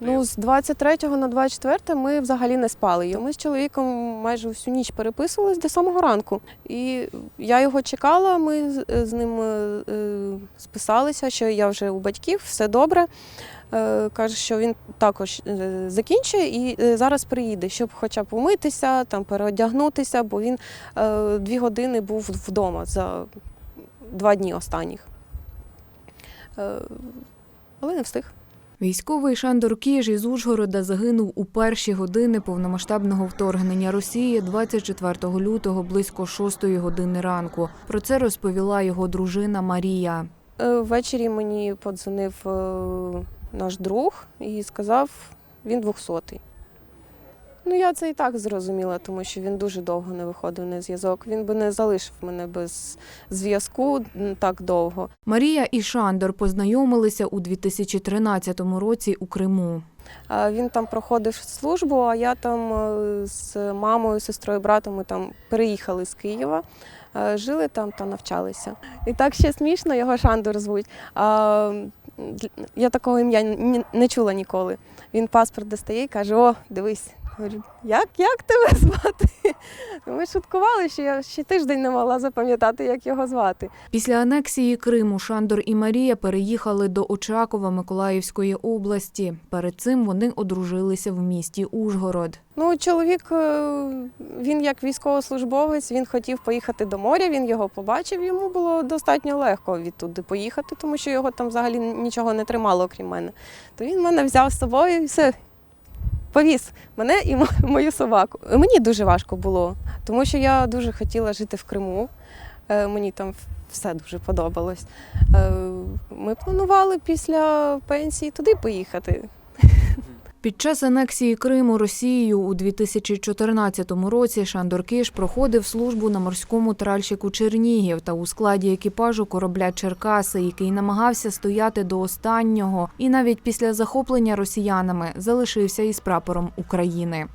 Ну, з 23 на 24 ми взагалі не спали. Ми з чоловіком майже всю ніч переписувались до самого ранку. І я його чекала, ми з- з ним е, е, списалися, що я вже у батьків, все добре. Е, Каже, що він також е, закінчує і е, зараз приїде, щоб хоча б умитися, там переодягнутися, бо він е, дві години був вдома за два дні останніх. Е, Але не встиг. Військовий Шандор Кіж із Ужгорода загинув у перші години повномасштабного вторгнення Росії 24 лютого близько 6 години ранку. Про це розповіла його дружина Марія. Е, Ввечері мені подзвонив е, наш друг і сказав, він 200-й. Ну, я це і так зрозуміла, тому що він дуже довго не виходив на зв'язок. Він би не залишив мене без зв'язку так довго. Марія і Шандор познайомилися у 2013 році у Криму. Він там проходив службу, а я там е, з мамою, сестрою, братом ми там переїхали з Києва, е, жили там та навчалися. І так ще смішно, його Шандор звуть. Я такого ім'я не чула ніколи. Він паспорт достає і каже: О, дивись. Говорю, як, як тебе звати? Ми шуткували, що я ще тиждень не могла запам'ятати, як його звати. Після анексії Криму Шандор і Марія переїхали до Очакова Миколаївської області. Перед цим вони одружилися в місті Ужгород. Ну, чоловік, е, він як військовослужбовець, він хотів поїхати до моря, він його побачив, йому було достатньо легко відтуди поїхати, тому що його там взагалі нічого не тримало, окрім мене. То він мене взяв з собою і все. Повіз мене і мо- мою собаку. Мені дуже важко було, тому що я дуже хотіла жити в Криму. Е, Мені там все дуже подобалось. Е, Ми планували після пенсії туди поїхати. Під час анексії Криму Росією у 2014 році Шандор Киш проходив службу на морському тральщику Чернігів та у складі екіпажу корабля Черкаси, який намагався стояти до останнього, і навіть після захоплення росіянами залишився із прапором України.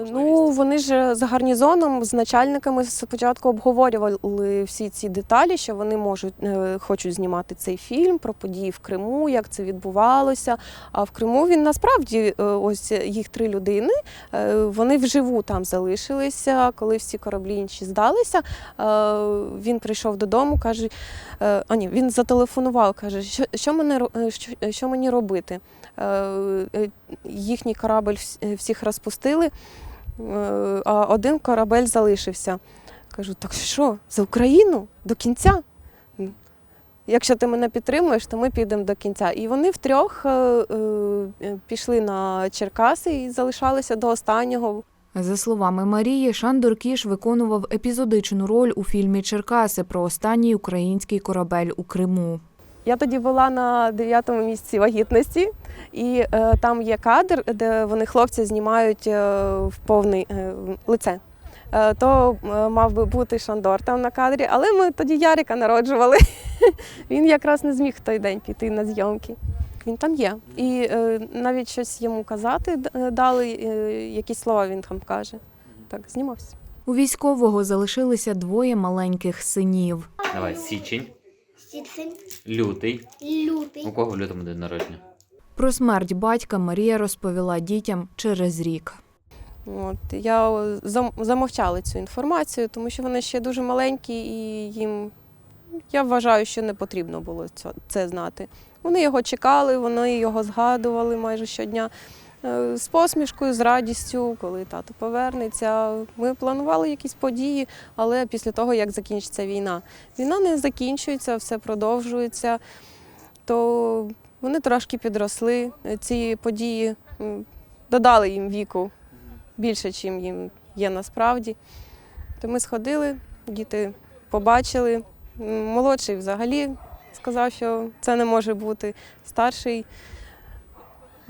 Е, Ну, вони ж з гарнізоном, з начальниками спочатку обговорювали всі ці деталі, що вони можуть е, хочуть знімати цей фільм про події в Криму, як це відбувалося. А в Криму він насправді е, ось їх три людини. е, Вони вживу там залишилися. Коли всі кораблі інші здалися, е, він прийшов додому, каже: е, а ні, він зателефонував, каже, що, що, мене, е, що, що мені робити? Е, е, Їхній корабль всіх розпустили. Е, а один корабель залишився. Кажу, так що, за Україну до кінця? Якщо ти мене підтримуєш, то ми підемо до кінця. І вони втрьох е, е, пішли на Черкаси і залишалися до останнього. За словами Марії, Шандор Кіш виконував епізодичну роль у фільмі Черкаси про останній український корабель у Криму. Я тоді була на дев'ятому місці вагітності, і е, там є кадр, де вони хлопці знімають е, в повний е, лице. Е, то е, мав би бути Шандор там на кадрі, але ми тоді Ярика народжували. Він якраз не зміг в той день піти на зйомки. Він там є. І е, навіть щось йому казати е, дали, е, якісь слова він там каже. Так, знімався. У військового залишилися двоє маленьких синів. Давай, січень, Січень, лютий. лютий. У кого в лютому день народження? Про смерть батька Марія розповіла дітям через рік. От я замовчала цю інформацію, тому що вони ще дуже маленькі, і їм я вважаю, що не потрібно було це, це знати. Вони його чекали, вони його згадували майже щодня. Е, З посмішкою, з радістю, коли тато повернеться. Ми планували якісь події, але після того, як закінчиться війна. Війна не закінчується, все продовжується. То вони трошки підросли. Ці події додали їм віку більше, чим їм є насправді. То ми сходили, діти побачили. Молодший взагалі сказав, що це не може бути. Старший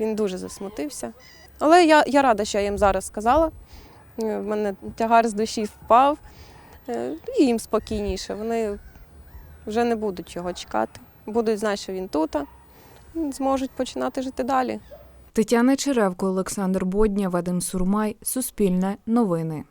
він дуже засмутився. Але я, я рада, що я їм зараз сказала. Е, В мене тягар з душі впав, Е, і їм спокійніше. Вони вже не будуть його чекати. Будуть знати, що він тут, зможуть починати жити далі. Тетяна Черевко, Олександр Бодня, Вадим Сурмай. Суспільне новини.